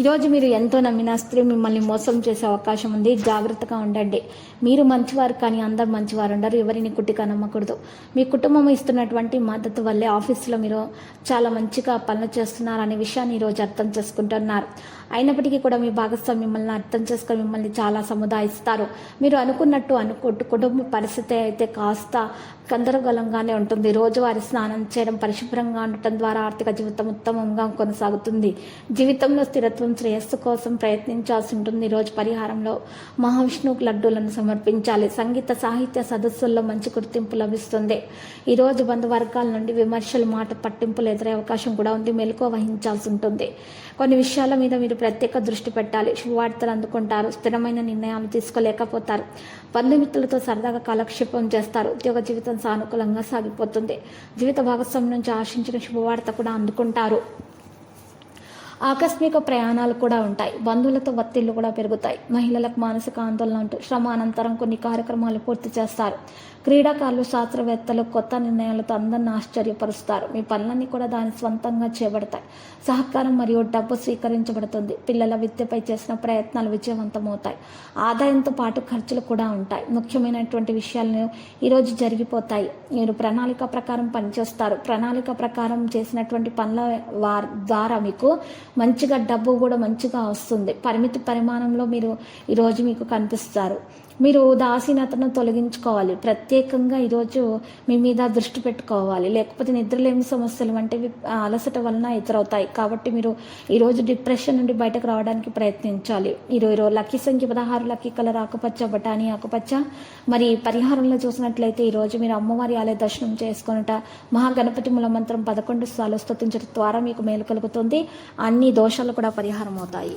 ఈరోజు మీరు ఎంతో నమ్మిన స్త్రీ మిమ్మల్ని మోసం చేసే అవకాశం ఉంది. జాగ్రత్తగా ఉండండి. మీరు మంచివారు కానీ అందరు మంచివారు ఉండరు. ఎవరిని కుట్టిగా నమ్మకూడదు. మీ కుటుంబం ఇస్తున్నటువంటి మద్దతు వల్లే ఆఫీసులో మీరు చాలా మంచిగా పనులు చేస్తున్నారు అనే విషయాన్ని ఈరోజు అర్థం చేసుకుంటున్నారు. అయినప్పటికీ కూడా మీ భాగస్వామి మిమ్మల్ని అర్థం చేసుకొని మిమ్మల్ని చాలా సముదాయిస్తారు. మీరు అనుకున్నట్టు అనుకు కుటుంబ పరిస్థితి అయితే కాస్త గందరగోళంగానే ఉంటుంది. రోజువారి స్నానం చేయడం పరిశుభ్రంగా ఉండటం ద్వారా ఆర్థిక జీవితం ఉత్తమంగా కొనసాగుతుంది. జీవితంలో స్థిరత్వం శ్రేయస్సు కోసం ప్రయత్నించాల్సి ఉంటుంది. రోజు పరిహారంలో మహావిష్ణువుకు లడ్డూలను సమర్పించాలి. సంగీత సాహిత్య సదస్సుల్లో మంచి గుర్తింపు లభిస్తుంది. ఈరోజు బంధువర్గాల నుండి విమర్శలు మాట పట్టింపులు ఎదురే అవకాశం కూడా ఉంది. మెలకువ వహించాల్సి ఉంటుంది. కొన్ని విషయాల మీద మీరు ప్రత్యేక దృష్టి పెట్టాలి. శుభవార్తలు అందుకుంటారు. స్థిరమైన నిర్ణయాలు తీసుకోలేకపోతారు. బంధుమిత్రులతో సరదాగా కాలక్షేపం చేస్తారు. ఉద్యోగ జీవితం సానుకూలంగా సాగిపోతుంది. జీవిత భాగస్వామి నుంచి ఆశించిన శుభవార్త కూడా అందుకుంటారు. ఆకస్మిక ప్రయాణాలు కూడా ఉంటాయి. బంధువులతో ఒత్తిళ్ళు కూడా పెరుగుతాయి. మహిళలకు మానసిక ఆందోళన ఉంటూ శ్రమ అనంతరం కొన్ని కార్యక్రమాలు పూర్తి చేస్తారు. క్రీడాకారులు శాస్త్రవేత్తలు కొత్త నిర్ణయాలతో అందరిని ఆశ్చర్యపరుస్తారు. మీ పనులన్నీ కూడా దాని స్వంతంగా చేపడతాయి. సహకారం మరియు డబ్బు స్వీకరించబడుతుంది. పిల్లల విద్యపై చేసిన ప్రయత్నాలు విజయవంతమవుతాయి. ఆదాయంతో పాటు ఖర్చులు కూడా ఉంటాయి. ముఖ్యమైనటువంటి విషయాలను ఈరోజు జరిగిపోతాయి. మీరు ప్రణాళిక ప్రకారం పనిచేస్తారు. ప్రణాళిక ప్రకారం చేసినటువంటి పనుల వార్ ద్వారా మీకు మంచిగా డబ్బు కూడా మంచిగా వస్తుంది. పరిమితి పరిమాణంలో మీరు ఈరోజు మీకు కనిపిస్తారు. మీరు ఉదాసీనతను తొలగించుకోవాలి. ప్రత్యేకంగా ఈరోజు మీ మీద దృష్టి పెట్టుకోవాలి. లేకపోతే నిద్రలేమి సమస్యలు వంటివి అలసట వలన ఎదురవుతాయి. కాబట్టి మీరు ఈరోజు డిప్రెషన్ నుండి బయటకు రావడానికి ప్రయత్నించాలి. మీరు ఈరోజు లక్కీ సంఖ్య పదహారు లక్కీ కలర్ ఆకుపచ్చ బఠానీ ఆకుపచ్చ. మరి పరిహారంలో చూసినట్లయితే ఈరోజు మీరు అమ్మవారి ఆలయ దర్శనం చేసుకునుట మహాగణపతి మూలమంత్రం పదకొండు సార్లు స్తుతించడం ద్వారా మీకు మేలు కలుగుతుంది. అన్ని దోషాలు కూడా పరిహారం అవుతాయి